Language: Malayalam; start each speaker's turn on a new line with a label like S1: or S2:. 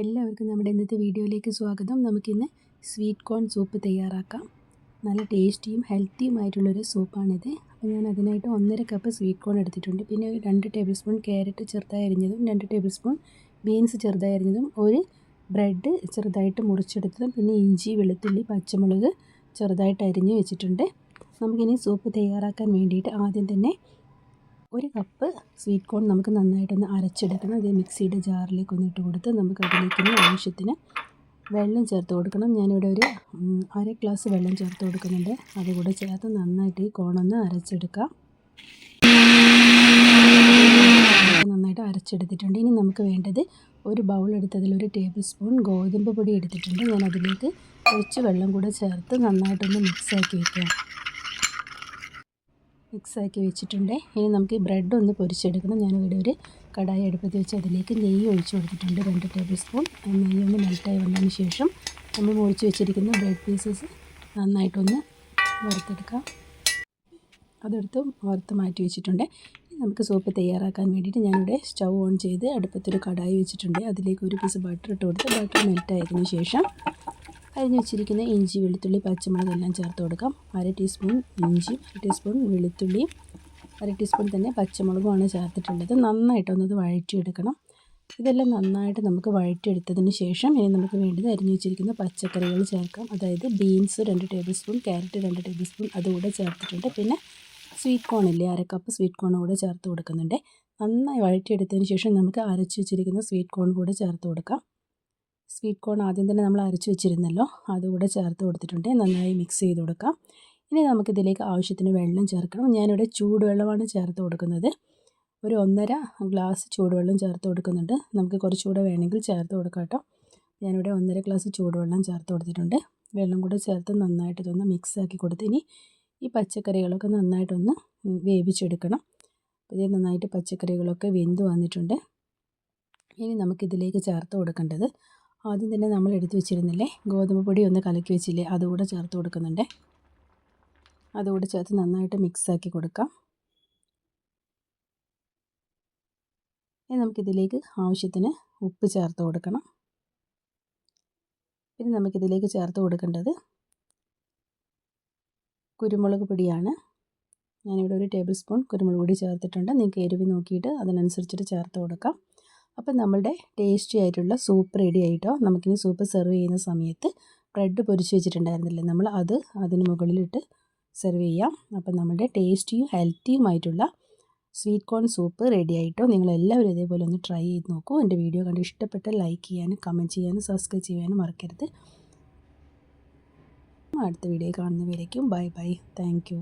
S1: എല്ലാവർക്കും നമ്മുടെ ഇന്നത്തെ വീഡിയോയിലേക്ക് സ്വാഗതം. നമുക്കിന്ന് സ്വീറ്റ് കോൺ സൂപ്പ് തയ്യാറാക്കാം. നല്ല ടേസ്റ്റിയും ഹെൽത്തിയുമായിട്ടുള്ളൊരു സൂപ്പാണിത്. അപ്പോൾ ഞാൻ അതിനായിട്ട് ഒന്നര കപ്പ് സ്വീറ്റ് കോൺ എടുത്തിട്ടുണ്ട്. പിന്നെ രണ്ട് ടേബിൾ സ്പൂൺ ക്യാരറ്റ് ചെറുതായി അരിഞ്ഞതും രണ്ട് ടേബിൾ സ്പൂൺ ബീൻസ് ചെറുതായി അരിഞ്ഞതും ഒരു ബ്രെഡ് ചെറുതായിട്ട് മുറിച്ചെടുത്തതും പിന്നെ ഇഞ്ചി വെളുത്തുള്ളി പച്ചമുളക് ചെറുതായിട്ട് അരിഞ്ഞ് വെച്ചിട്ടുണ്ട്. നമുക്കിനി സൂപ്പ് തയ്യാറാക്കാൻ വേണ്ടിയിട്ട് ആദ്യം തന്നെ ഒരു കപ്പ് സ്വീറ്റ് കോൺ നമുക്ക് നന്നായിട്ടൊന്ന് അരച്ചെടുക്കണം. അത് മിക്സിയുടെ ജാറിലേക്ക് ഒന്ന് ഇട്ട് കൊടുത്ത് നമുക്ക് അതിലേക്ക് ആവശ്യത്തിന് വെള്ളം ചേർത്ത് കൊടുക്കണം. ഞാനിവിടെ ഒരു അര ഗ്ലാസ് വെള്ളം ചേർത്ത് കൊടുക്കുന്നുണ്ട്. അതുകൂടെ ചേർത്ത് നന്നായിട്ട് ഈ കോണൊന്ന് അരച്ചെടുക്കാം. നന്നായിട്ട് അരച്ചെടുത്തിട്ടുണ്ട്. ഇനി നമുക്ക് വേണ്ടത് ഒരു ബൗൾ എടുത്തതിൽ ഒരു ടേബിൾ സ്പൂൺ ഗോതമ്പ് പൊടി എടുത്തിട്ടുണ്ട്. ഞാൻ അതിലേക്ക് കുറച്ച് വെള്ളം കൂടെ ചേർത്ത് നന്നായിട്ടൊന്ന് മിക്സാക്കി വയ്ക്കാം മിക്സാക്കി വെച്ചിട്ടുണ്ട്. ഇനി നമുക്ക് ഈ ബ്രെഡ് ഒന്ന് പൊരിച്ചെടുക്കണം. ഞാനിവിടെ ഒരു കടായി അടുപ്പത്ത് വെച്ച് അതിലേക്ക് നെയ്യ് ഒഴിച്ച് കൊടുത്തിട്ടുണ്ട്. രണ്ട് ടേബിൾ സ്പൂൺ. നെയ്യ് ഒന്ന് മെൽറ്റായി വന്നതിന് ശേഷം നമ്മൾ മുറിച്ച് വെച്ചിരിക്കുന്ന ബ്രെഡ് പീസസ് നന്നായിട്ടൊന്ന് വറുത്തെടുക്കാം. അതെടുത്ത് വറുത്ത് മാറ്റി വെച്ചിട്ടുണ്ട്. നമുക്ക് സൂപ്പ് തയ്യാറാക്കാൻ വേണ്ടിയിട്ട് ഞാനിവിടെ സ്റ്റൗ ഓൺ ചെയ്ത് അടുപ്പത്തൊരു കടായി വെച്ചിട്ടുണ്ട്. അതിലേക്ക് ഒരു പീസ് ബട്ടർ ഇട്ട് കൊടുത്ത് ബട്ടർ മെൽറ്റായതിനു ശേഷം അരിഞ്ഞ് വെച്ചിരിക്കുന്ന ഇഞ്ചി വെളുത്തുള്ളി പച്ചമുളക് എല്ലാം ചേർത്ത് കൊടുക്കാം. അര ടീസ്പൂൺ ഇഞ്ചി അര ടീസ്പൂൺ വെളുത്തുള്ളി അര ടീസ്പൂൺ തന്നെ പച്ചമുളകുമാണ് ചേർത്തിട്ടുള്ളത്. നന്നായിട്ടൊന്നത് വഴറ്റിയെടുക്കണം. ഇതെല്ലാം നന്നായിട്ട് നമുക്ക് വഴറ്റിയെടുത്തതിന് ശേഷം ഇനി നമുക്ക് വേണ്ടത് അരിഞ്ഞു വെച്ചിരിക്കുന്ന പച്ചക്കറികൾ ചേർക്കാം. അതായത് ബീൻസ് രണ്ട് ടേബിൾ സ്പൂൺ ക്യാരറ്റ് രണ്ട് ടേബിൾ സ്പൂൺ അതുകൂടെ ചേർത്തിട്ടുണ്ട്. പിന്നെ സ്വീറ്റ് കോൺ ഇല്ലേ അര കപ്പ് സ്വീറ്റ് കോൺ കൂടെ ചേർത്ത് കൊടുക്കുന്നുണ്ട്. നന്നായി വഴറ്റിയെടുത്തതിന് ശേഷം നമുക്ക് അരച്ച് വെച്ചിരിക്കുന്ന സ്വീറ്റ് കോൺ കൂടെ ചേർത്ത് കൊടുക്കാം. സ്വീറ്റ് കോൺ ആദ്യം തന്നെ നമ്മൾ അരച്ച് വെച്ചിരുന്നല്ലോ. അതുകൂടെ ചേർത്ത് കൊടുത്തിട്ടുണ്ട്. നന്നായി മിക്സ് ചെയ്ത് കൊടുക്കാം. ഇനി നമുക്കിതിലേക്ക് ആവശ്യത്തിന് വെള്ളം ചേർക്കണം. ഞാനിവിടെ ചൂടുവെള്ളമാണ് ചേർത്ത് കൊടുക്കുന്നത്. ഒരു ഒന്നര ഗ്ലാസ് ചൂടുവെള്ളം ചേർത്ത് കൊടുക്കുന്നുണ്ട്. നമുക്ക് കുറച്ചുകൂടെ വേണമെങ്കിൽ ചേർത്ത് കൊടുക്കാം കേട്ടോ. ഞാനിവിടെ ഒന്നര ഗ്ലാസ് ചൂടുവെള്ളം ചേർത്ത് കൊടുത്തിട്ടുണ്ട്. വെള്ളം കൂടെ ചേർത്ത് നന്നായിട്ട് ഇതൊന്ന് മിക്സ് ആക്കി കൊടുത്ത് ഇനി ഈ പച്ചക്കറികളൊക്കെ നന്നായിട്ടൊന്ന് വേവിച്ചെടുക്കണം. ഇത് നന്നായിട്ട് പച്ചക്കറികളൊക്കെ വെന്ത് വന്നിട്ടുണ്ട്. ഇനി നമുക്കിതിലേക്ക് ചേർത്ത് കൊടുക്കേണ്ടത് ആദ്യം തന്നെ നമ്മൾ എടുത്തു വെച്ചിരുന്നില്ലേ? ഗോതമ്പ് പൊടി ഒന്ന് കലക്കി വെച്ചില്ലേ? അതുകൂടെ ചേർത്ത് കൊടുക്കുന്നുണ്ട്. അതുകൂടെ ചേർത്ത് നന്നായിട്ട് മിക്സാക്കി കൊടുക്കാം. ഇനി നമുക്കിതിലേക്ക് ആവശ്യത്തിന് ഉപ്പ് ചേർത്ത് കൊടുക്കണം. പിന്നെ നമുക്കിതിലേക്ക് ചേർത്ത് കൊടുക്കേണ്ടത് കുരുമുളക് പൊടിയാണ്. ഞാനിവിടെ ഒരു ടേബിൾ സ്പൂൺ കുരുമുളക് പൊടി ചേർത്തിട്ടുണ്ട്. നിങ്ങൾക്ക് എരിവ് നോക്കിയിട്ട് അതിനനുസരിച്ചിട്ട് ചേർത്ത് കൊടുക്കാം. അപ്പം നമ്മളുടെ ടേസ്റ്റി ആയിട്ടുള്ള സൂപ്പ് റെഡി ആയിട്ടോ? നമുക്കിനി സൂപ്പ് സെർവ് ചെയ്യുന്ന സമയത്ത് ബ്രെഡ് പൊരിച്ച് വെച്ചിട്ടുണ്ടായിരുന്നില്ലേ? നമ്മൾ അത് അതിന് മുകളിലിട്ട് സെർവ് ചെയ്യാം. അപ്പം നമ്മുടെ ടേസ്റ്റിയും ഹെൽത്തിയുമായിട്ടുള്ള സ്വീറ്റ് കോൺ സൂപ്പ് റെഡി ആയിട്ടോ? നിങ്ങളെല്ലാവരും ഇതേപോലെ ഒന്ന് ട്രൈ ചെയ്ത് നോക്കൂ. എന്റെ വീഡിയോ കണ്ട് ഇഷ്ടപ്പെട്ട ലൈക്ക് ചെയ്യാനും കമന്റ് ചെയ്യാനും സബ്സ്ക്രൈബ് ചെയ്യാനും മറക്കരുത്. അടുത്ത വീഡിയോ കാണുന്നവരേക്കും ബൈ ബൈ താങ്ക്